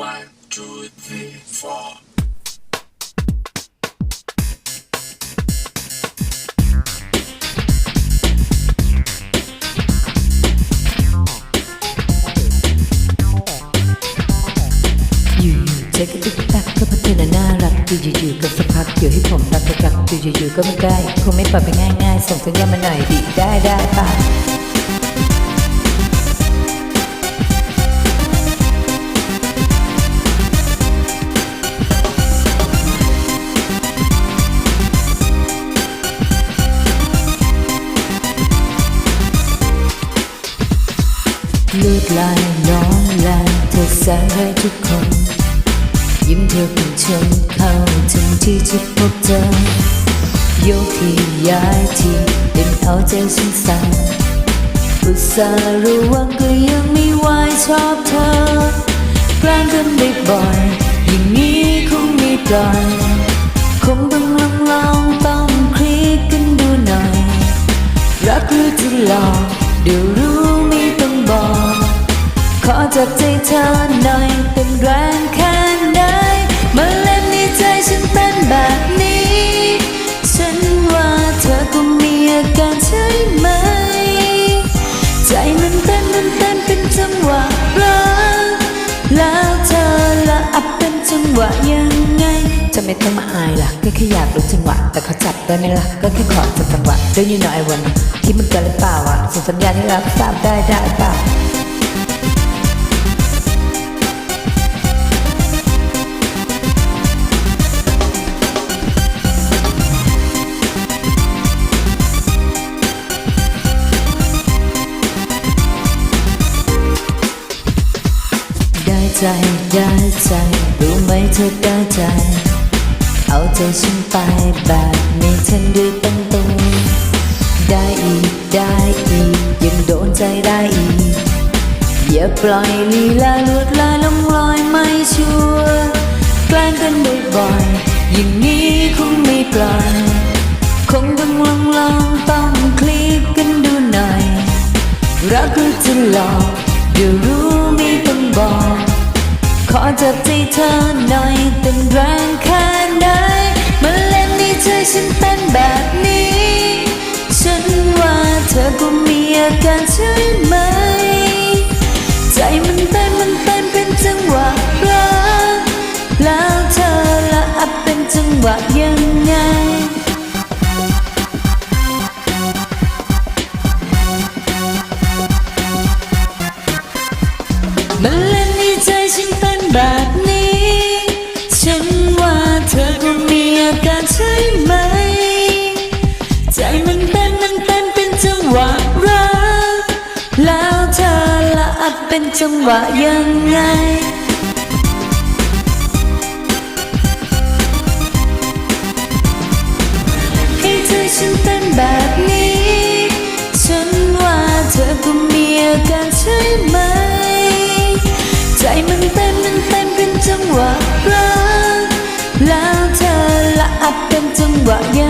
One, two, three, four. อยู่ๆใจก็ตึกตักก็พราะเธอน่ะน่ารักอยู่ๆก็สักพักอยู่ให้ผมรักรักอยู่ๆก็ไม่ใกล้คงไม่ปล่อยไปง่ายๆ ส่งสัญญาณมาหน่อยดิได้ได้ป่ะ เลือดลายน้องแลเธอแสงให้ทุกคน ยิ้มเธอเป็นชนเข้าถึงที่จะพบเจอ โยกที่ย้ายที่เป็นเอาใจฉันสั่นอุตส่าห์ระวังก็ยังไม่ไหวชอบเธอแกล้งกันบ่อยอย่างนี้คงไม่ปล่อยคงต้องลองลองต้องคลิกกันดูหน่อย รักหรือจะหลอกเดี๋ยวรู้ไม่ อหน่อยเต้นแรงแค่ไหนมาเล่นในใจฉันเป็นแบบนี้ ฉันว่าเธอก็มีอาการใช่ไหม ใจมันเต้นมันเต้นเป็นจังหวะรักแล้วเธอละอับเป็นจังหวะยังไง จะไม่ต้องมาอายล่ะก็แค่อยากรู้จังหวะ แต่เขาจับได้ไหมล่ะก็แค่ขอจับจังหวะเดี๋ยวยู่หน่อยวันคิดมันเกันหรือเปล่าอะส่งสัญญาณให้รับทราบได้ได้เปล่า ใจได้ใจรู้ไหมเธอได้ใจ เอาใจฉันไปแบบนี้ฉันด้วยตั้งตัวได้อีกได้อีกยังโดนใจได้อีก อย่าปล่อยลีลาลวดลายลงลอยไม่ชัวร์แกล้งกันบ่อยๆอย่างนี้คงไม่ปล่อยคงต้องลองลองต้องคลิกกันดูหน่อยรักหรือจะหลอกเดี๋ ขอจับใจเธอหน่อยเป็นแรงแค่ไหนมาเล่นในใจฉันเป็นแบบนี้ ฉันว่าเธอก็มีอาการช่ไเต้นมันเต้นเป็นจังหวะรักแล้วเธอละอัดเป็นจังหวะยังไงให้เธอฉันเต้นแบบนี้ ฉันว่าเธอก็มีอาการใช่ไหม ใจมันเต้นมันเต้นเป็นจังหวะรักแล้วเธอละอับเป็นจังหวะยัง